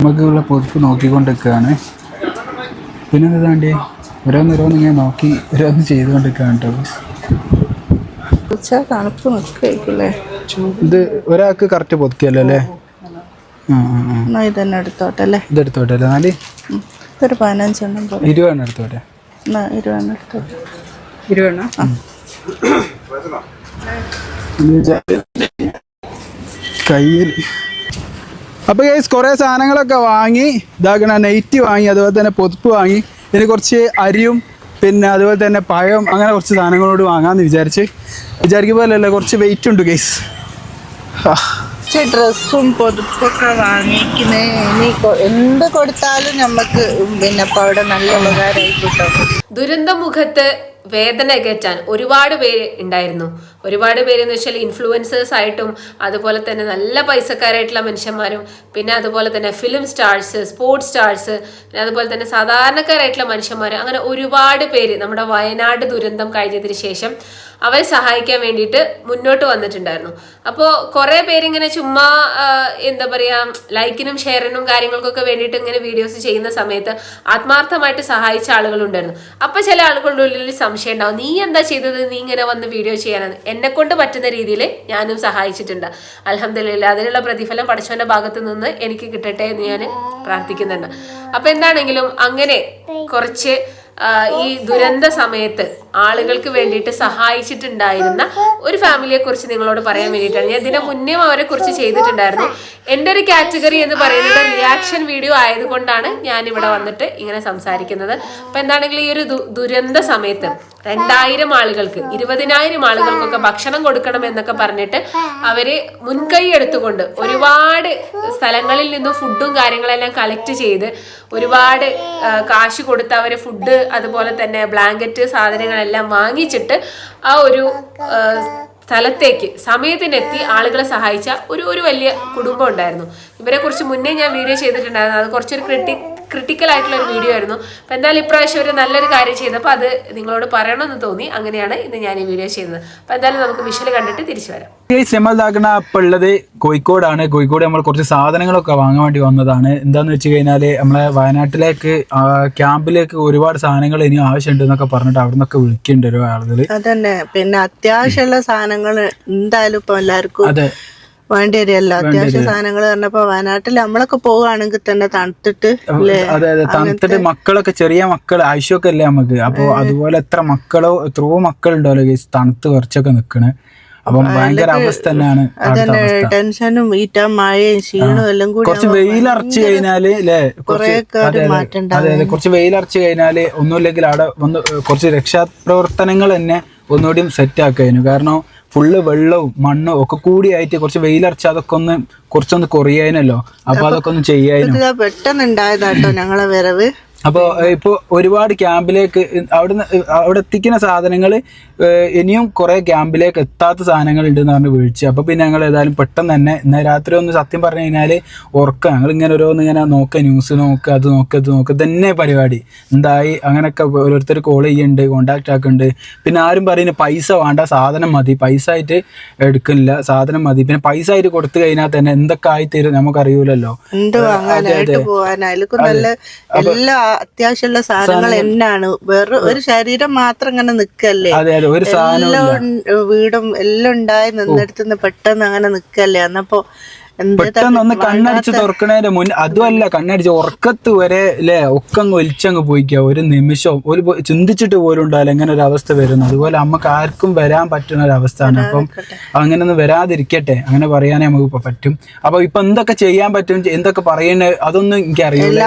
നമുക്കുള്ള പൊതുപ്പ് നോക്കിക്കൊണ്ടിരിക്കുകയാണ്. പിന്നെ എന്താ ഓരോന്നോരോന്ന് ഓരോന്ന് ഓരോന്ന് ഇങ്ങനെ നോക്കി ഓരോന്ന് ചെയ്തുകൊണ്ടിരിക്കുകയാണ് കേട്ടോ. തണുപ്പ് ഇത് ഒരാൾക്ക് കറക്റ്റ് പൊതുക്കിയല്ലോ അല്ലേ? ആ ആ ആ. എന്നാ ഇതന്നെ എടുത്തോട്ടെ അല്ലേ? ഇതെടുത്തോട്ടെ അല്ലേ? നാല് ഉം. ഇതൊരു പതിനഞ്ചെണ്ണം പോലെ. ഇരുപതെണ്ണം എടുത്തോട്ടെ. എന്നാ ഇരുപതെണ്ണം എടുത്തോട്ടെ. ഇരുപെണ്ണം കയ്യിൽ അപ്പോൾ ഗൈസ് കുറേ സാധനങ്ങളൊക്കെ വാങ്ങി ഇതാക്കണ നെയ്റ്റ് വാങ്ങി അതുപോലെ തന്നെ പൊതുപ്പ് വാങ്ങി ഇതിന് കുറച്ച് അരിയും പിന്നെ അതുപോലെ തന്നെ പഴം അങ്ങനെ കുറച്ച് സാധനങ്ങളോട് വാങ്ങാമെന്ന് വിചാരിച്ച് വിചാരിക്കുമ്പോഴല്ല കുറച്ച് വെയിറ്റ് ഉണ്ട് ഗൈസ് ഡ്രസ്സും പൊതുപ്പൊക്കെ വാങ്ങിക്കുന്നേ ഇനി എന്ത് കൊടുത്താലും നമുക്ക് പിന്നെ ഇപ്പൊ അവിടെ നല്ല ഉപകാരമായി ദുരന്ത ദുരന്തമുഖത്ത് വേദന കയറ്റാൻ ഒരുപാട് പേര് ഉണ്ടായിരുന്നു. ഒരുപാട് പേര് എന്ന് വെച്ചാൽ ഇൻഫ്ലുവൻസേഴ്സ് ആയിട്ടും അതുപോലെ തന്നെ നല്ല പൈസക്കാരായിട്ടുള്ള മനുഷ്യന്മാരും പിന്നെ അതുപോലെ തന്നെ ഫിലിം സ്റ്റാർസ് സ്പോർട്സ് സ്റ്റാർസ് പിന്നെ അതുപോലെ തന്നെ സാധാരണക്കാരായിട്ടുള്ള മനുഷ്യന്മാർ അങ്ങനെ ഒരുപാട് പേര് നമ്മുടെ വയനാട് ദുരന്തം കഴിഞ്ഞതിന് ശേഷം അവരെ സഹായിക്കാൻ വേണ്ടിയിട്ട് മുന്നോട്ട് വന്നിട്ടുണ്ടായിരുന്നു. അപ്പോൾ കുറേ പേരിങ്ങനെ ചുമ്മാ എന്താ പറയുക ലൈക്കിനും ഷെയറിനും കാര്യങ്ങൾക്കൊക്കെ വേണ്ടിയിട്ട് ഇങ്ങനെ വീഡിയോസ് ചെയ്യുന്ന സമയത്ത് ആത്മാർത്ഥമായിട്ട് സഹായിച്ച ആളുകളുണ്ടായിരുന്നു. അപ്പോൾ ചില ആളുകളുടെ ഉള്ളിൽ സംശയം ഉണ്ടാവും നീ എന്താ ചെയ്തത്? നീ ഇങ്ങനെ വന്ന് വീഡിയോ ചെയ്യാനാണ്. എന്നെ കൊണ്ട് പറ്റുന്ന രീതിയിൽ ഞാനും സഹായിച്ചിട്ടുണ്ട്. അലഹമില്ല അതിനുള്ള പ്രതിഫലം പഠിച്ചവന്റെ ഭാഗത്ത് നിന്ന് എനിക്ക് കിട്ടട്ടെ എന്ന് ഞാൻ പ്രാർത്ഥിക്കുന്നുണ്ട്. അപ്പോൾ എന്താണെങ്കിലും അങ്ങനെ കുറച്ച് ഈ ദുരന്ത സമയത്ത് ആളുകൾക്ക് വേണ്ടിയിട്ട് സഹായിച്ചിട്ടുണ്ടായിരുന്ന ഒരു ഫാമിലിയെ കുറിച്ച് നിങ്ങളോട് പറയാൻ വേണ്ടിയിട്ടാണ്. ഞാൻ ഇതിനു മുന്നേ അവരെ കുറിച്ച് ചെയ്തിട്ടുണ്ടായിരുന്നു. എന്റെ ഒരു കാറ്റഗറി എന്ന് പറയുന്നത് റിയാക്ഷൻ വീഡിയോ ആയതുകൊണ്ടാണ് ഞാൻ ഇവിടെ വന്നിട്ട് ഇങ്ങനെ സംസാരിക്കുന്നത്. അപ്പം എന്താണെങ്കിലും ഈ ഒരു ദുരന്ത സമയത്ത് രണ്ടായിരം ആളുകൾക്ക് ഇരുപതിനായിരം ആളുകൾക്കൊക്കെ ഭക്ഷണം കൊടുക്കണം എന്നൊക്കെ പറഞ്ഞിട്ട് അവർ മുൻകൈ എടുത്തുകൊണ്ട് ഒരുപാട് സ്ഥലങ്ങളിൽ നിന്നും ഫുഡും കാര്യങ്ങളെല്ലാം കളക്ട് ചെയ്ത് ഒരുപാട് കാശ് കൊടുത്ത് അവർ ഫുഡ് അതുപോലെ തന്നെ ബ്ലാങ്കറ്റ് സാധനങ്ങളെല്ലാം വാങ്ങിച്ചിട്ട് ആ ഒരു സ്ഥലത്തേക്ക് സമയത്തിനെത്തി ആളുകളെ സഹായിച്ച ഒരു ഒരു വലിയ കുടുംബം ഉണ്ടായിരുന്നു. ഇവരെ കുറിച്ച് മുന്നേ ഞാൻ വീഡിയോ ചെയ്തിട്ടുണ്ടായിരുന്നു. അത് കുറച്ചൊരു ക്രിട്ടി ക്രിട്ടിക്കൽ ആയിട്ടുള്ള ഒരു വീഡിയോ ആയിരുന്നു. അപ്പം എന്തായാലും ഇപ്രാവശ്യം ഒരു നല്ലൊരു കാര്യം ചെയ്തപ്പോൾ അത് നിങ്ങളോട് പറയണമെന്ന് തോന്നി. അങ്ങനെയാണ് ഇന്ന് ഞാൻ ഈ വീഡിയോ ചെയ്യുന്നത്. അപ്പം എന്തായാലും നമുക്ക് വിഷ്വൽ കണ്ടിട്ട് തിരിച്ചു വരാം. നമ്മൾ ഇതാക്കണ ഇപ്പോൾ ഉള്ളത് കോഴിക്കോടാണ്. കോഴിക്കോട് നമ്മൾ കുറച്ച് സാധനങ്ങളൊക്കെ വാങ്ങാൻ വേണ്ടി വന്നതാണ്. എന്താന്ന് വെച്ച് കഴിഞ്ഞാൽ നമ്മളെ വയനാട്ടിലേക്ക് ക്യാമ്പിലേക്ക് ഒരുപാട് സാധനങ്ങൾ ഇനി ആവശ്യമുണ്ട് എന്നൊക്കെ പറഞ്ഞിട്ട് അവിടെ നിന്നൊക്കെ വിളിക്കേണ്ടി ഒരു ആളുകൾ അതന്നെ. പിന്നെ അത്യാവശ്യമുള്ള സാധനങ്ങൾ എന്തായാലും ഇപ്പൊ എല്ലാവർക്കും അതെ. വേണ്ടി വരികയല്ലോ അത്യാവശ്യ സാധനങ്ങൾ പറഞ്ഞപ്പോ വയനാട്ടിൽ നമ്മളൊക്കെ പോവുകയാണെങ്കിൽ തന്നെ തണുത്തിട്ട് അതെ അതെ തണുത്തിട്ട് മക്കളൊക്കെ ചെറിയ മക്കൾ ആവശ്യമൊക്കെ അല്ലേ നമുക്ക്? അപ്പൊ അതുപോലെ എത്ര മക്കളോ എത്രയോ മക്കളുണ്ടല്ലോ ഗൈസ് തണുത്ത് കുറച്ചൊക്കെ നിൽക്കണ് അപ്പം ഭയങ്കര അവസ്ഥ തന്നെയാണ് ടെൻഷനും ഈറ്റ മഴയും ക്ഷീണവും എല്ലാം കൂടി കുറച്ച് വെയിലറച്ച് കഴിഞ്ഞാൽ അല്ലേ അതെ അതെ. കുറച്ച് വെയിലറച്ച് കഴിഞ്ഞാൽ ഒന്നുമില്ലെങ്കിൽ അവിടെ വന്ന് കുറച്ച് രക്ഷാപ്രവർത്തനങ്ങൾ തന്നെ ഒന്നുകൂടി സെറ്റ് ആക്കായിരുന്നു കാരണം ഫുള്ള് വെള്ളവും മണ്ണും ഒക്കെ കൂടിയായിട്ട് കുറച്ച് വെയിലർച്ച അതൊക്കെ ഒന്ന് കുറച്ചൊന്ന് കുറയാനല്ലോ. അപ്പൊ അതൊക്കെ ഒന്ന് ചെയ്യാനും? പെട്ടെന്ന് ഉണ്ടായതാട്ടോ ഞങ്ങളെ വരവ് അപ്പോൾ ഇപ്പോൾ ഒരുപാട് ക്യാമ്പിലേക്ക് അവിടുന്ന് അവിടെ എത്തിക്കുന്ന സാധനങ്ങൾ ഇനിയും കുറേ ക്യാമ്പിലേക്ക് എത്താത്ത സാധനങ്ങൾ ഉണ്ടെന്ന് പറഞ്ഞ് വിളിച്ചു. അപ്പോൾ പിന്നെ ഞങ്ങൾ ഏതായാലും പെട്ടെന്ന് തന്നെ ഇന്ന് രാത്രി ഒന്ന് സത്യം പറഞ്ഞു കഴിഞ്ഞാൽ ഉറക്കുക ഞങ്ങൾ ഇങ്ങനെ ഓരോന്ന് ഇങ്ങനെ നോക്കുക ന്യൂസ് നോക്കുക അത് നോക്കുക ഇത് നോക്കുക തന്നെ പരിപാടി. എന്തായി? അങ്ങനെയൊക്കെ ഓരോരുത്തർ കോൾ ചെയ്യുന്നുണ്ട് കോണ്ടാക്ട് ആക്കുന്നുണ്ട് പിന്നെ ആരും പറയുന്നത് പൈസ വേണ്ട സാധനം മതി. പൈസ ആയിട്ട് എടുക്കുന്നില്ല സാധനം മതി. പിന്നെ പൈസ ആയിട്ട് കൊടുത്തു കഴിഞ്ഞാൽ തന്നെ എന്തൊക്കെ ആയി തരും നമുക്കറിയൂലല്ലോ എല്ലാ അത്യാവശ്യമുള്ള സാധനങ്ങൾ എന്നാണ്. വേറെ ഒരു ശരീരം മാത്രം ഇങ്ങനെ നിക്കല്ലേ? എല്ലാം വീടും എല്ലാം ഉണ്ടായി നിന്നെടുത്തുനിന്ന് പെട്ടെന്ന് അങ്ങനെ നിക്കല്ലേ? എന്നപ്പോ എന്ത് പെട്ടെന്ന് ഒന്ന് കണ്ണടിച്ച് തുറക്കണേന്റെ മുൻ അതുമല്ല കണ്ണടിച്ച് ഉറക്കത്ത് വരെ അല്ലേ ഒക്കെ അങ്ങ് ഒലിച്ചങ്ങ് പോയിക്കുക ഒരു നിമിഷം ഒരു ചിന്തിച്ചിട്ട് പോലും ഉണ്ടാവില്ല എങ്ങനെ ഒരു അവസ്ഥ വരുന്നു. അതുപോലെ നമുക്ക് ആർക്കും വരാൻ പറ്റുന്ന ഒരു അവസ്ഥയാണ്. അപ്പം അങ്ങനെ ഒന്നും വരാതിരിക്കട്ടെ. അങ്ങനെ പറയാനേ നമുക്ക് ഇപ്പൊ പറ്റും. അപ്പൊ ഇപ്പൊ എന്തൊക്കെ ചെയ്യാൻ പറ്റും എന്തൊക്കെ പറയണേ അതൊന്നും എനിക്ക് അറിയില്ല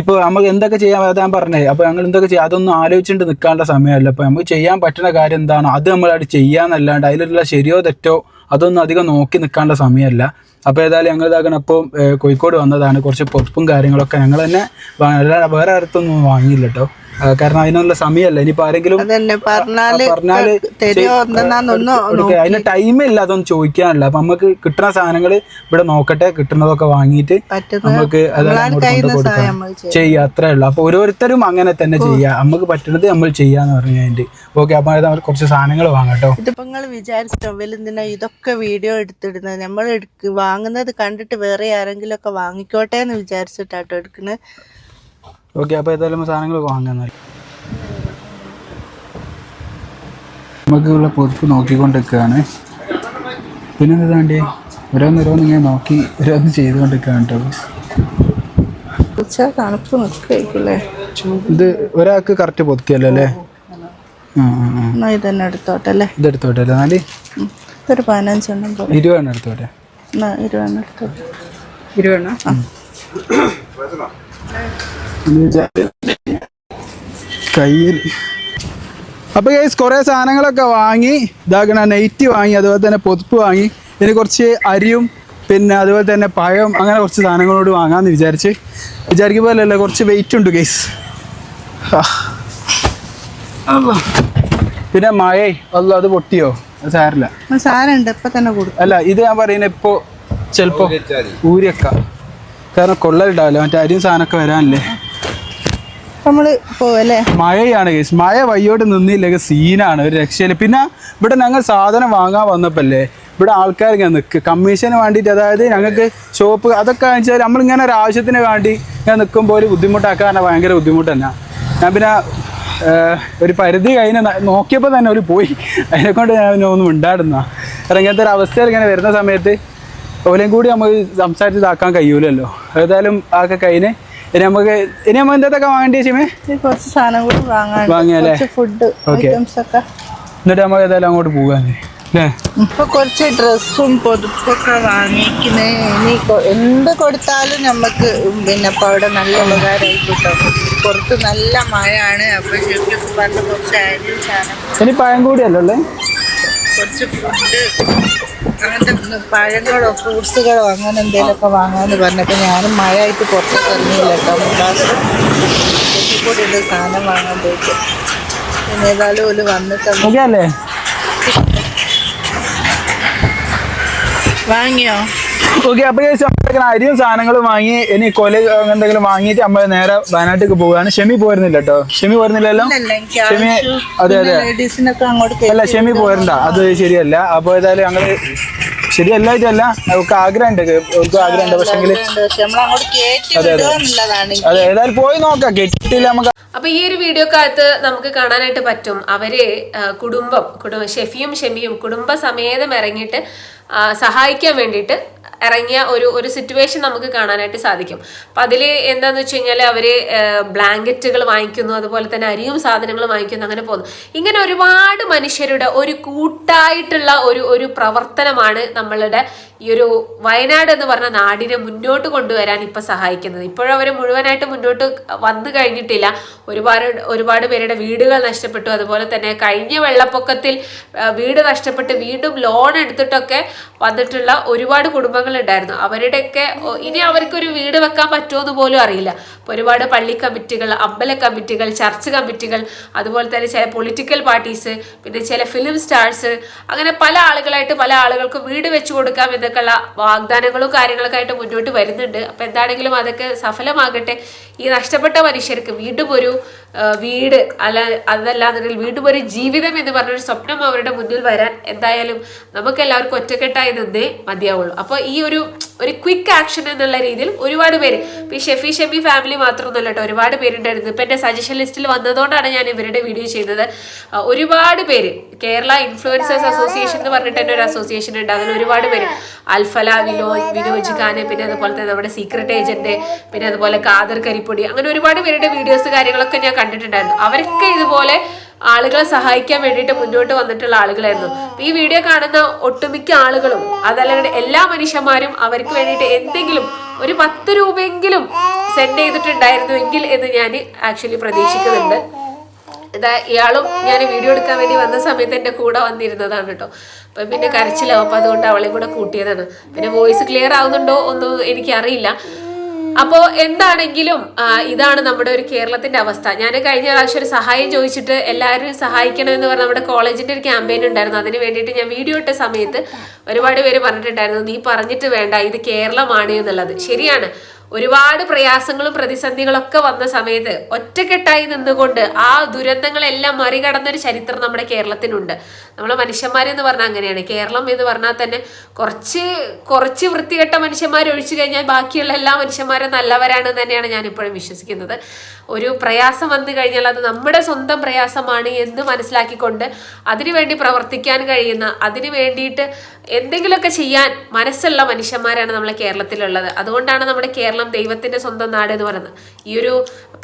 ഇപ്പൊ നമുക്ക് എന്തൊക്കെ ചെയ്യാൻ ഞാൻ പറഞ്ഞേ. അപ്പൊ ഞങ്ങൾ എന്തൊക്കെ ചെയ്യാം അതൊന്നും ആലോചിച്ചിട്ട് നിൽക്കാനുള്ള സമയമല്ല. അപ്പൊ നമുക്ക് ചെയ്യാൻ പറ്റുന്ന കാര്യം എന്താണോ? അത് നമ്മൾ അവിടെ ചെയ്യാന്നല്ലാണ്ട് അതിലുള്ള ശരിയോ തെറ്റോ അതൊന്നും അധികം നോക്കി നിൽക്കാനുള്ള സമയമല്ല. അപ്പോൾ ഏതായാലും ഞങ്ങൾ ഇതാക്കണം അപ്പോൾ കോഴിക്കോട് വന്നതാണ്. കുറച്ച് പൊപ്പും കാര്യങ്ങളൊക്കെ ഞങ്ങൾ തന്നെ വേറെ അടുത്തൊന്നും വാങ്ങിയില്ല കേട്ടോ. കാരണം അതിനുള്ള സമയമല്ല ഇനിയിപ്പോ ആരെങ്കിലും പറഞ്ഞാൽ അതിന് ടൈം ഇല്ല അതൊന്നും ചോദിക്കാനില്ല. അപ്പൊ നമുക്ക് കിട്ടുന്ന സാധനങ്ങൾ ഇവിടെ നോക്കട്ടെ കിട്ടുന്നതൊക്കെ വാങ്ങിയിട്ട് നമുക്ക് ചെയ്യാം അത്രേ ഉള്ളു. അപ്പൊ ഓരോരുത്തരും അങ്ങനെ തന്നെ ചെയ്യാം. നമുക്ക് പറ്റുന്നത് നമ്മൾ ചെയ്യാന്ന് പറഞ്ഞു കഴിഞ്ഞിട്ട്. ഓക്കെ അപ്പൊ അത് നമ്മൾ കുറച്ച് സാധനങ്ങൾ വാങ്ങട്ടോ ഇതിപ്പോ നിങ്ങൾ വിചാരിച്ചോ വലുതിനാ ഇതൊക്കെ വീഡിയോ എടുത്തിടുന്നത് നമ്മൾ വാങ്ങുന്നത് കണ്ടിട്ട് വേറെ ആരെങ്കിലും ഒക്കെ വാങ്ങിക്കോട്ടെ എന്ന് വിചാരിച്ചിട്ടാട്ടോ എടുക്കുന്നത് ഓക്കെ അപ്പോൾ ഏതായാലും സാധനങ്ങൾ വാങ്ങാൻ നമുക്കുള്ള പൊതുപ്പ് നോക്കിക്കൊണ്ടിരിക്കുകയാണ് പിന്നെ എന്താ വേണ്ടി ഓരോന്ന് ഓരോന്ന് ഇങ്ങനെ നോക്കി ഓരോന്ന് ചെയ്തുകൊണ്ടിരിക്കുകയാണ് കേട്ടോ തണുപ്പ് ഇത് ഒരാൾക്ക് കറക്റ്റ് പൊതുക്കിയല്ലോ അല്ലേ ഇതന്നെ എടുത്തോട്ടെ ഇതെടുത്തോട്ടെ അല്ലേ എന്നാൽ ഉം. ഒരു പതിനഞ്ചെണ്ണം പോലെ. ഇരുപതെണ്ണം എടുത്തോട്ടെ. എന്നാ ഇരുപതെണ്ണം എടുത്തോട്ടെ. ഇരുപതെണ്ണം? കയ്യിൽ. അപ്പൊ ഗൈസ് കുറെ സാധനങ്ങളൊക്കെ വാങ്ങി ഇതാക്കണ നെയ്റ്റ് വാങ്ങി അതുപോലെ തന്നെ പൊതുപ്പ് വാങ്ങി ഇനി കുറച്ച് അരിയും പിന്നെ അതുപോലെ തന്നെ പഴം അങ്ങനെ കുറച്ച് സാധനങ്ങളോട് വാങ്ങാന്ന് വിചാരിച്ച് വിചാരിക്കുമ്പോഴല്ലേ കുറച്ച് വെയിറ്റ് ഉണ്ട് ഗൈസ് പിന്നെ മഴേ അല്ലോ അത് പൊട്ടിയോ? അത് സാരില്ല. ഇപ്പൊ തന്നെ കൊടുക്കും. അല്ല ഇത് ഞാൻ പറയുന്നത് ഇപ്പോ ചെലപ്പോ ഊരിയൊക്ക. കാരണം കൊള്ളലുണ്ടാവില്ല മറ്റേ അരിയും സാധനമൊക്കെ വരാനല്ലേ? പോവല്ലേ? മഴയാണ് കേസ് മഴ വയ്യോട്ട് നിന്നില്ലെങ്കിൽ സീനാണ് ഒരു രക്ഷയില്ല. പിന്നെ ഇവിടെ ഞങ്ങൾ സാധനം വാങ്ങാൻ വന്നപ്പല്ലേ ഇവിടെ ആൾക്കാർ ഇങ്ങനെ നിൽക്കുക കമ്മീഷന് വേണ്ടിയിട്ട് അതായത് ഞങ്ങൾക്ക് ഷോപ്പ് അതൊക്കെ വെച്ചാൽ നമ്മളിങ്ങനെ ഒരു ആവശ്യത്തിന് വേണ്ടി ഞാൻ നിൽക്കുമ്പോൾ ഒരു ബുദ്ധിമുട്ടാക്കാൻ ഭയങ്കര ബുദ്ധിമുട്ട് തന്നെ ഞാൻ പിന്നെ ഒരു പരിധി കഴിഞ്ഞ നോക്കിയപ്പോൾ തന്നെ ഒരു പോയി. അതിനെ കൊണ്ട് ഞാൻ ഒന്നും ഉണ്ടാടുന്ന കാരണം ഇങ്ങനത്തെ ഒരു അവസ്ഥയിൽ ഇങ്ങനെ വരുന്ന സമയത്ത് ഓലയും കൂടി നമ്മൾ സംസാരിച്ചതാക്കാൻ കഴിയൂലല്ലോ. ഏതായാലും ആക്കെ കഴിഞ്ഞ് ഇനി നമുക്ക് ഇനി നമ്മൾ എന്തൊക്കെ വാങ്ങേണ്ടി വെച്ചേ കുറച്ച് സാധനം കൂടി വാങ്ങാൻ വാങ്ങിയാലേ? ഫുഡ്. ഐറ്റംസ് ഒക്കെ. എന്നിട്ട് നമുക്ക് ഏതായാലും അങ്ങോട്ട് പോകാനേ ഇപ്പൊ കുറച്ച് ഡ്രസ്സും പൊതുപ്പൊക്കെ വാങ്ങിക്കുന്നേ. ഇനി എന്ത് കൊടുത്താലും നമുക്ക് പിന്നെ ഇപ്പൊ അവിടെ നല്ല ഉപകാരമായി കിട്ടും. പുറത്ത് നല്ല മഴയാണ് അപ്പൊ ശരിക്കും പറഞ്ഞ കുറച്ച് അരി സാധനം ഇനി പഴം കൂടിയല്ലോ കുറച്ച് ഫുഡ് പഴങ്ങളോ ഫ്രൂട്ട്സുകളോ അങ്ങനെ എന്തെങ്കിലുമൊക്കെ വാങ്ങാമെന്ന് പറഞ്ഞപ്പോൾ ഞാനും മഴയായിട്ട് പുറത്തേക്ക് ഇറങ്ങിയില്ല കേട്ടോ. മുട്ടാസ് കൂടി സാധനം വാങ്ങാൻ പോയിട്ട്. പിന്നെ ഏതായാലും ഒരു വന്നിട്ട് ഓക്കെ അല്ലേ വാങ്ങിയോ? ഓക്കെ അപ്പൊ ചേച്ചി അരിയും സാധനങ്ങളും വാങ്ങി ഇനി കൊല എന്തെങ്കിലും വാങ്ങിയിട്ട് നമ്മൾ നേരെ വയനാട്ടിലേക്ക് പോവുകയാണ്. ഷെമി പോയിരുന്നില്ല കേട്ടോ ഷെമി പോയിരുന്നില്ലല്ലോ ഷെമി അതെ അതെ. അങ്ങോട്ട് അല്ല ഷെമി പോരണ്ട അത് ശരിയല്ല. അപ്പൊ ഏതായാലും ഞങ്ങൾ ശരിയല്ലായിട്ടല്ല നമുക്ക് ആഗ്രഹമുണ്ട്. നമുക്ക് ആഗ്രഹമുണ്ട്. പക്ഷെങ്കിൽ വിടുക എന്നുള്ളതാണ് അതെ ഏതായാലും പോയി നോക്കാം. കെട്ടില്ല നമുക്ക്. അപ്പൊ ഈ ഒരു വീഡിയോ കാലത്ത് നമുക്ക് കാണാനായിട്ട് പറ്റും. അവർ കുടുംബം കുടുംബ ഷെഫിയും ഷെമിയും കുടുംബ സമേതം ഇറങ്ങിയിട്ട് സഹായിക്കാൻ വേണ്ടിയിട്ട് ഇറങ്ങിയ ഒരു ഒരു സിറ്റുവേഷൻ നമുക്ക് കാണാനായിട്ട് സാധിക്കും. അപ്പം അതിൽ എന്താണെന്ന് വെച്ച് കഴിഞ്ഞാൽ അവർ ബ്ലാങ്കറ്റുകൾ വാങ്ങിക്കുന്നു അതുപോലെ തന്നെ അരിയും സാധനങ്ങളും വാങ്ങിക്കുന്നു അങ്ങനെ പോകുന്നു. ഇങ്ങനെ ഒരുപാട് മനുഷ്യരുടെ ഒരു കൂട്ടായിട്ടുള്ള ഒരു ഒരു പ്രവർത്തനമാണ് നമ്മളുടെ ഈ ഒരു വയനാട് എന്ന് പറഞ്ഞ നാടിനെ മുന്നോട്ട് കൊണ്ടുവരാൻ ഇപ്പം സഹായിക്കുന്നത്. ഇപ്പോഴവർ മുഴുവനായിട്ട് മുന്നോട്ട് വന്നു കഴിഞ്ഞിട്ടില്ല. ഒരുപാട് ഒരുപാട് പേരുടെ വീടുകൾ നഷ്ടപ്പെട്ടു. അതുപോലെ തന്നെ കഴിഞ്ഞ വെള്ളപ്പൊക്കത്തിൽ വീട് നഷ്ടപ്പെട്ട് വീണ്ടും ലോൺ എടുത്തിട്ടൊക്കെ വന്നിട്ടുള്ള ഒരുപാട് കുടുംബങ്ങളുണ്ടായിരുന്നു. അവരുടെയൊക്കെ ഓ, ഇനി അവർക്കൊരു വീട് വെക്കാൻ പറ്റുമെന്ന് പോലും അറിയില്ല. അപ്പോൾ ഒരുപാട് പള്ളി കമ്മിറ്റികൾ അമ്പല കമ്മിറ്റികൾ ചർച്ച് കമ്മിറ്റികൾ അതുപോലെ തന്നെ ചില പൊളിറ്റിക്കൽ പാർട്ടീസ് പിന്നെ ചില ഫിലിം സ്റ്റാർസ് അങ്ങനെ പല ആളുകളായിട്ട് പല ആളുകൾക്ക് വീട് വെച്ചു കൊടുക്കാം എന്നൊക്കെയുള്ള വാഗ്ദാനങ്ങളും കാര്യങ്ങളൊക്കെ ആയിട്ട് മുന്നോട്ട് വരുന്നുണ്ട്. അപ്പോൾ എന്താണെങ്കിലും അതൊക്കെ സഫലമാകട്ടെ. ഈ നഷ്ടപ്പെട്ട മനുഷ്യർക്ക് വീണ്ടും ഒരു വീട് അല്ല അതല്ലാന്നുണ്ടെങ്കിൽ വീണ്ടും ഒരു ജീവിതം എന്ന് പറഞ്ഞൊരു സ്വപ്നം അവരുടെ മുന്നിൽ വരാൻ എന്തായാലും നമുക്ക് എല്ലാവർക്കും ഒറ്റക്കെട്ടായി നിന്നേ മതിയാവുള്ളൂ. അപ്പോൾ ഈ ഒരു ഒരു ക്വിക്ക് ആക്ഷൻ എന്നുള്ള രീതിയിൽ ഒരുപാട് പേര് ഇപ്പം ഈ ഷെഫി ഷെമി ഫാമിലി മാത്രമൊന്നുമല്ല കേട്ടോ ഒരുപാട് പേരുണ്ടായിരുന്നു. ഇപ്പം എന്റെ സജഷൻ ലിസ്റ്റിൽ വന്നതുകൊണ്ടാണ് ഞാൻ ഇവരുടെ വീഡിയോ ചെയ്യുന്നത് ഒരുപാട് പേര് കേരള ഇൻഫ്ലുവൻസേഴ്സ് അസോസിയേഷൻ എന്ന് പറഞ്ഞിട്ട് തന്നെ ഒരു അസോസിയേഷൻ ഉണ്ട്. അതിൽ ഒരുപാട് പേര്. അൽഫല വിനോ വിനോജ് ഖാന് പിന്നെ അതുപോലെ തന്നെ നമ്മുടെ സീക്രട്ട് ഏജന്റ് പിന്നെ അതുപോലെ കാദർ കരിപ്പൊടി അങ്ങനെ ഒരുപാട് പേരുടെ വീഡിയോസ് കാര്യങ്ങളൊക്കെ ഞാൻ കണ്ടിട്ടുണ്ടായിരുന്നു. അവരൊക്കെ ഇതുപോലെ ആളുകളെ സഹായിക്കാൻ വേണ്ടിയിട്ട് മുന്നോട്ട് വന്നിട്ടുള്ള ആളുകളായിരുന്നു. ഈ വീഡിയോ കാണുന്ന ഒട്ടുമിക്ക ആളുകളും അതല്ലെങ്കിൽ എല്ലാ മനുഷ്യന്മാരും അവർക്ക് വേണ്ടിയിട്ട് എന്തെങ്കിലും ഒരു പത്ത് രൂപയെങ്കിലും സെൻഡ് ചെയ്തിട്ടുണ്ടായിരുന്നുവെങ്കിൽ എന്ന് ഞാൻ ആക്ച്വലി പ്രതീക്ഷിക്കുന്നുണ്ട്. ഇതാ ഇയാളും ഞാൻ വീഡിയോ എടുക്കാൻ വേണ്ടി വന്ന സമയത്ത് എന്റെ കൂടെ വന്നിരുന്നതാണ് കേട്ടോ. അപ്പം പിന്നെ കരച്ചിലാവും. അപ്പം അതുകൊണ്ട് അവളെയും കൂടെ കൂട്ടിയതാണ്. പിന്നെ വോയിസ് ക്ലിയർ ആവുന്നുണ്ടോ ഒന്നും എനിക്കറിയില്ല. അപ്പോ എന്താണെങ്കിലും ഇതാണ് നമ്മുടെ ഒരു കേരളത്തിന്റെ അവസ്ഥ. ഞാൻ കഴിഞ്ഞ പ്രാവശ്യം ഒരു സഹായം ചോദിച്ചിട്ട് എല്ലാവരും സഹായിക്കണം എന്ന് പറഞ്ഞ നമ്മുടെ കോളേജിന്റെ ഒരു ക്യാമ്പയിൻ ഉണ്ടായിരുന്നു. അതിന് വേണ്ടിയിട്ട് ഞാൻ വീഡിയോ ഇട്ട സമയത്ത് ഒരുപാട് പേര് പറഞ്ഞിട്ടുണ്ടായിരുന്നു നീ പറഞ്ഞിട്ട് വേണ്ട ഇത് കേരളമാണ് എന്നുള്ളത്. ശരിയാണ്. ഒരുപാട് പ്രയാസങ്ങളും പ്രതിസന്ധികളൊക്കെ വന്ന സമയത്ത് ഒറ്റക്കെട്ടായി നിന്നുകൊണ്ട് ആ ദുരന്തങ്ങളെല്ലാം മറികടന്നൊരു ചരിത്രം നമ്മുടെ കേരളത്തിനുണ്ട്. നമ്മളെ മനുഷ്യന്മാരെന്ന് പറഞ്ഞാൽ അങ്ങനെയാണ്. കേരളം എന്ന് പറഞ്ഞാൽ തന്നെ കുറച്ച് കുറച്ച് വൃത്തികെട്ട മനുഷ്യന്മാർ ഒഴിച്ചു കഴിഞ്ഞാൽ ബാക്കിയുള്ള എല്ലാ മനുഷ്യന്മാരും നല്ലവരാണ് തന്നെയാണ് ഞാൻ ഇപ്പോഴും വിശ്വസിക്കുന്നത്. ഒരു പ്രയാസം വന്നു കഴിഞ്ഞാൽ അത് നമ്മുടെ സ്വന്തം പ്രയാസമാണ് എന്ന് മനസ്സിലാക്കിക്കൊണ്ട് അതിനുവേണ്ടി പ്രവർത്തിക്കാൻ കഴിയുന്ന അതിനു വേണ്ടിയിട്ട് എന്തെങ്കിലുമൊക്കെ ചെയ്യാൻ മനസ്സുള്ള മനുഷ്യന്മാരാണ് നമ്മളെ കേരളത്തിലുള്ളത്. അതുകൊണ്ടാണ് നമ്മുടെ കേരളം ദൈവത്തിന്റെ സ്വന്തം നാട് എന്ന് പറയുന്നത്. ഈ ഒരു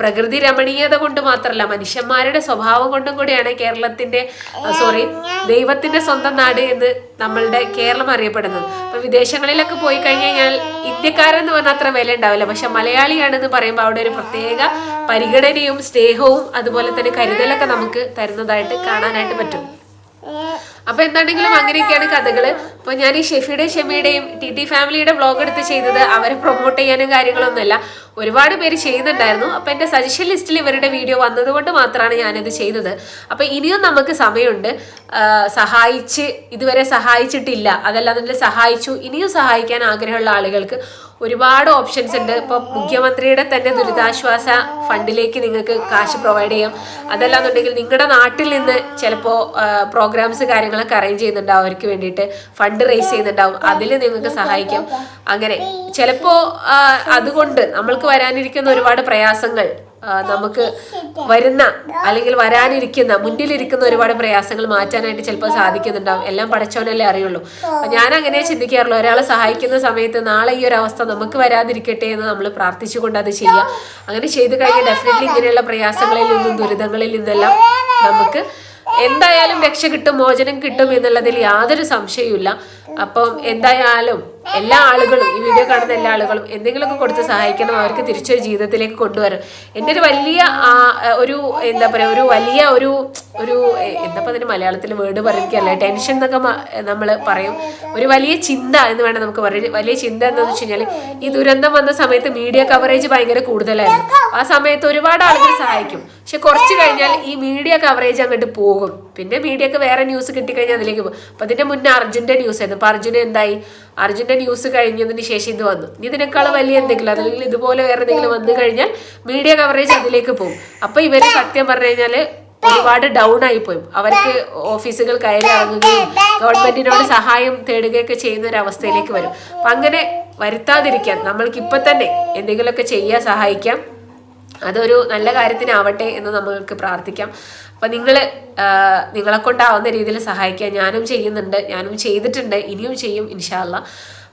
പ്രകൃതി രമണീയത കൊണ്ട് മാത്രമല്ല മനുഷ്യന്മാരുടെ സ്വഭാവം കൊണ്ടും കൂടിയാണ് കേരളത്തിന്റെ സോറി ദൈവത്തിന്റെ സ്വന്തം നാട് എന്ന് നമ്മളുടെ കേരളം അറിയപ്പെടുന്നത്. അപ്പൊ വിദേശങ്ങളിലൊക്കെ പോയി കഴിഞ്ഞു കഴിഞ്ഞാൽ ഇന്ത്യക്കാരെന്ന് പറഞ്ഞാൽ അത്ര വില ഉണ്ടാവില്ല പക്ഷെ മലയാളിയാണെന്ന് പറയുമ്പോൾ അവിടെ ഒരു പ്രത്യേക പരിഗണനയും സ്നേഹവും അതുപോലെ തന്നെ കരുതലൊക്കെ നമുക്ക് തരുന്നതായിട്ട് കാണാനായിട്ട് പറ്റും. അപ്പൊ എന്താണെങ്കിലും അങ്ങനെയൊക്കെയാണ് കഥകൾ. അപ്പൊ ഞാൻ ഈ ഷെഫിയുടെയും ഷെമിയുടെയും ടി ടി ഫാമിലിയുടെ ബ്ലോഗ് എടുത്ത് ചെയ്തത് അവരെ പ്രൊമോട്ട് ചെയ്യാനും കാര്യങ്ങളൊന്നുമല്ല. ഒരുപാട് പേര് ചെയ്യുന്നുണ്ടായിരുന്നു. അപ്പൊ എന്റെ സജഷൻ ലിസ്റ്റിൽ ഇവരുടെ വീഡിയോ വന്നതുകൊണ്ട് മാത്രമാണ് ഞാനിത് ചെയ്തത്. അപ്പൊ ഇനിയും നമുക്ക് സമയമുണ്ട്. സഹായിച്ച് ഇതുവരെ സഹായിച്ചിട്ടില്ല. അതല്ല അതല്ലാതെ സഹായിച്ചു. ഇനിയും സഹായിക്കാൻ ആഗ്രഹമുള്ള ആളുകൾക്ക് ഒരുപാട് ഓപ്ഷൻസ് ഉണ്ട്. ഇപ്പോൾ മുഖ്യമന്ത്രിയുടെ തന്നെ ദുരിതാശ്വാസ ഫണ്ടിലേക്ക് നിങ്ങൾക്ക് കാശ് പ്രൊവൈഡ് ചെയ്യാം. അതല്ലാന്നുണ്ടെങ്കിൽ നിങ്ങളുടെ നാട്ടിൽ നിന്ന് ചിലപ്പോൾ പ്രോഗ്രാംസ് കാര്യങ്ങളൊക്കെ അറേഞ്ച് ചെയ്യുന്നുണ്ടാവും അവർക്ക് വേണ്ടിയിട്ട് ഫണ്ട് റേസ് ചെയ്യുന്നുണ്ടാവും. അതിൽ നിങ്ങൾക്ക് സഹായിക്കാം. അങ്ങനെ. ചിലപ്പോൾ അതുകൊണ്ട് നമ്മൾക്ക് വരാനിരിക്കുന്ന ഒരുപാട് പ്രയാസങ്ങൾ. നമുക്ക് വരുന്ന അല്ലെങ്കിൽ വരാനിരിക്കുന്ന മുന്നിലിരിക്കുന്ന ഒരുപാട് പ്രയാസങ്ങൾ മാറ്റാനായിട്ട് ചിലപ്പോൾ സാധിക്കുന്നുണ്ടാവും. എല്ലാം പഠിച്ചവനല്ലേ അറിയുള്ളൂ. അപ്പൊ ഞാൻ അങ്ങനെ ചിന്തിക്കാറുള്ളൂ ഒരാളെ സഹായിക്കുന്ന സമയത്ത് നാളെ ഈ ഒരു അവസ്ഥ നമുക്ക് വരാതിരിക്കട്ടെ എന്ന് നമ്മൾ പ്രാർത്ഥിച്ചുകൊണ്ട് അത് ചെയ്യാം അങ്ങനെ ചെയ്തു കഴിഞ്ഞാൽ ഡെഫിനറ്റ്ലി ഇങ്ങനെയുള്ള പ്രയാസങ്ങളിൽ നിന്നും ദുരിതങ്ങളിൽ നിന്നെല്ലാം നമുക്ക് എന്തായാലും രക്ഷ കിട്ടും മോചനം കിട്ടും എന്നുള്ളതിൽ യാതൊരു സംശയവുമില്ല. അപ്പം എന്തായാലും എല്ലാ ആളുകളും ഈ വീഡിയോ കാണുന്ന എല്ലാ ആളുകളും എന്തെങ്കിലുമൊക്കെ കൊടുത്ത് സഹായിക്കണം അവർക്ക് തിരിച്ചൊരു ജീവിതത്തിലേക്ക് കൊണ്ടുവരണം. എന്റെ ഒരു വലിയ ഒരു എന്താ പറയുക ഒരു വലിയ ഒരു ഒരു എന്താ പറയുക അതിന് മലയാളത്തിൽ വേർഡ് പറയുകയല്ല ടെൻഷൻ എന്നൊക്കെ നമ്മൾ പറയും. ഒരു വലിയ ചിന്ത എന്ന് വേണം നമുക്ക് പറയാം വലിയ ചിന്ത എന്താണെന്ന് വെച്ച് കഴിഞ്ഞാൽ ഈ ദുരന്തം വന്ന സമയത്ത് മീഡിയ കവറേജ് ഭയങ്കര കൂടുതലായിരുന്നു. ആ സമയത്ത് ഒരുപാട് ആളുകൾ സഹായിക്കും. പക്ഷെ കുറച്ച് കഴിഞ്ഞാൽ ഈ മീഡിയ കവറേജ് അങ്ങോട്ട് പോകും. പിന്നെ മീഡിയക്ക് വേറെ ന്യൂസ് കിട്ടിക്കഴിഞ്ഞാൽ അതിലേക്ക് പോകും. അപ്പം അതിന്റെ മുന്നേ അർജുന്റെ ന്യൂസ് ആയിരുന്നു അപ്പം അർജുന എന്തായി? അർജുന്റെ ന്യൂസ് കഴിഞ്ഞതിന് ശേഷം ഇത് വന്നു. ഇതിനേക്കാൾ വലിയ എന്തെങ്കിലും അല്ലെങ്കിൽ ഇതുപോലെ വേറെ എന്തെങ്കിലും വന്നു കഴിഞ്ഞാൽ മീഡിയ കവറേജ് അതിലേക്ക് പോകും. അപ്പൊ ഇവർ സത്യം പറഞ്ഞു കഴിഞ്ഞാൽ ഒരുപാട് ഡൗൺ ആയി പോയി. അവർക്ക് ഓഫീസുകൾ കയറി ഇറങ്ങുകയും ഗവൺമെന്റിനോട് സഹായം തേടുകയൊക്കെ ചെയ്യുന്ന ഒരു അവസ്ഥയിലേക്ക് വരും. അപ്പൊ അങ്ങനെ വരുത്താതിരിക്കാൻ നമ്മൾക്ക് ഇപ്പൊ തന്നെ എന്തെങ്കിലുമൊക്കെ ചെയ്യാൻ സഹായിക്കാം. അതൊരു നല്ല കാര്യത്തിനാവട്ടെ എന്ന് നമ്മൾക്ക് പ്രാർത്ഥിക്കാം. അപ്പം നിങ്ങൾ നിങ്ങളെ കൊണ്ടാവുന്ന രീതിയിൽ സഹായിക്കാം. ഞാനും ചെയ്യുന്നുണ്ട് ഞാനും ചെയ്തിട്ടുണ്ട് ഇനിയും ചെയ്യും ഇൻഷാല്ല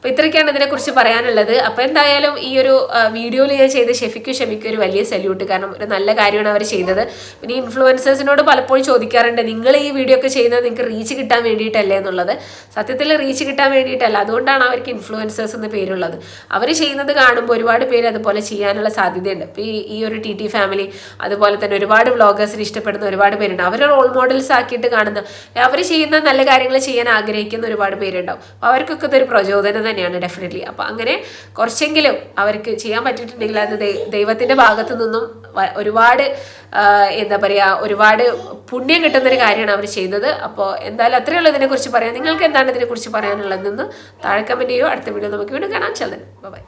അപ്പോൾ ഇത്രയൊക്കെയാണ് ഇതിനെക്കുറിച്ച് പറയാനുള്ളത്. അപ്പോൾ എന്തായാലും ഈ ഒരു വീഡിയോയിൽ ഞാൻ ചെയ്ത ഷെഫിക്കും ഷെമിക്കും ഒരു വലിയ സല്യൂട്ട് കാരണം ഒരു നല്ല കാര്യമാണ് അവർ ചെയ്തത്. പിന്നെ ഇൻഫ്ലുവൻസേഴ്സിനോട് പലപ്പോഴും ചോദിക്കാറുണ്ട് നിങ്ങൾ ഈ വീഡിയോ ഒക്കെ ചെയ്യുന്നത് നിങ്ങൾക്ക് റീച്ച് കിട്ടാൻ വേണ്ടിയിട്ടല്ലേ എന്നുള്ളത്? സത്യത്തിൽ റീച്ച് കിട്ടാൻ വേണ്ടിയിട്ടല്ല. അതുകൊണ്ടാണ് അവർക്ക് ഇൻഫ്ലുവൻസേഴ്സ് എന്ന് പേരുള്ളത്. അവർ ചെയ്യുന്നത് കാണുമ്പോൾ ഒരുപാട് പേര് അതുപോലെ ചെയ്യാനുള്ള സാധ്യതയുണ്ട്. ഇപ്പോൾ ഈ ഒരു ടി ടി ഫാമിലി അതുപോലെ തന്നെ ഒരുപാട് വ്ളോഗേഴ്സിന് ഇഷ്ടപ്പെടുന്ന ഒരുപാട് പേരുണ്ട്. അവർ റോൾ മോഡൽസ് ആക്കിയിട്ട് കാണുന്ന അവർ ചെയ്യുന്ന നല്ല കാര്യങ്ങൾ ചെയ്യാൻ ആഗ്രഹിക്കുന്ന ഒരുപാട് പേരുണ്ടാവും. അവർക്കൊക്കെ ഇതൊരു പ്രചോദനം തന്നെയാണ് ഡെഫിനറ്റ്ലി അപ്പോൾ അങ്ങനെ കുറച്ചെങ്കിലും അവർക്ക് ചെയ്യാൻ പറ്റിയിട്ടുണ്ടെങ്കിൽ അത് ദൈവത്തിന്റെ ഭാഗത്തു നിന്നും ഒരുപാട് എന്താ പറയുക ഒരുപാട് പുണ്യം കിട്ടുന്നൊരു കാര്യമാണ് അവർ ചെയ്യുന്നത് അപ്പോൾ എന്തായാലും അത്രയുള്ള ഇതിനെക്കുറിച്ച് പറയാം. നിങ്ങൾക്ക് എന്താണ് ഇതിനെക്കുറിച്ച് പറയാനുള്ളതെന്ന് താഴെ കമന്റ് ചെയ്യുമോ അടുത്ത വീഡിയോ നമുക്ക് വീണ്ടും കാണാം. ചെല്ലൻ ബൈ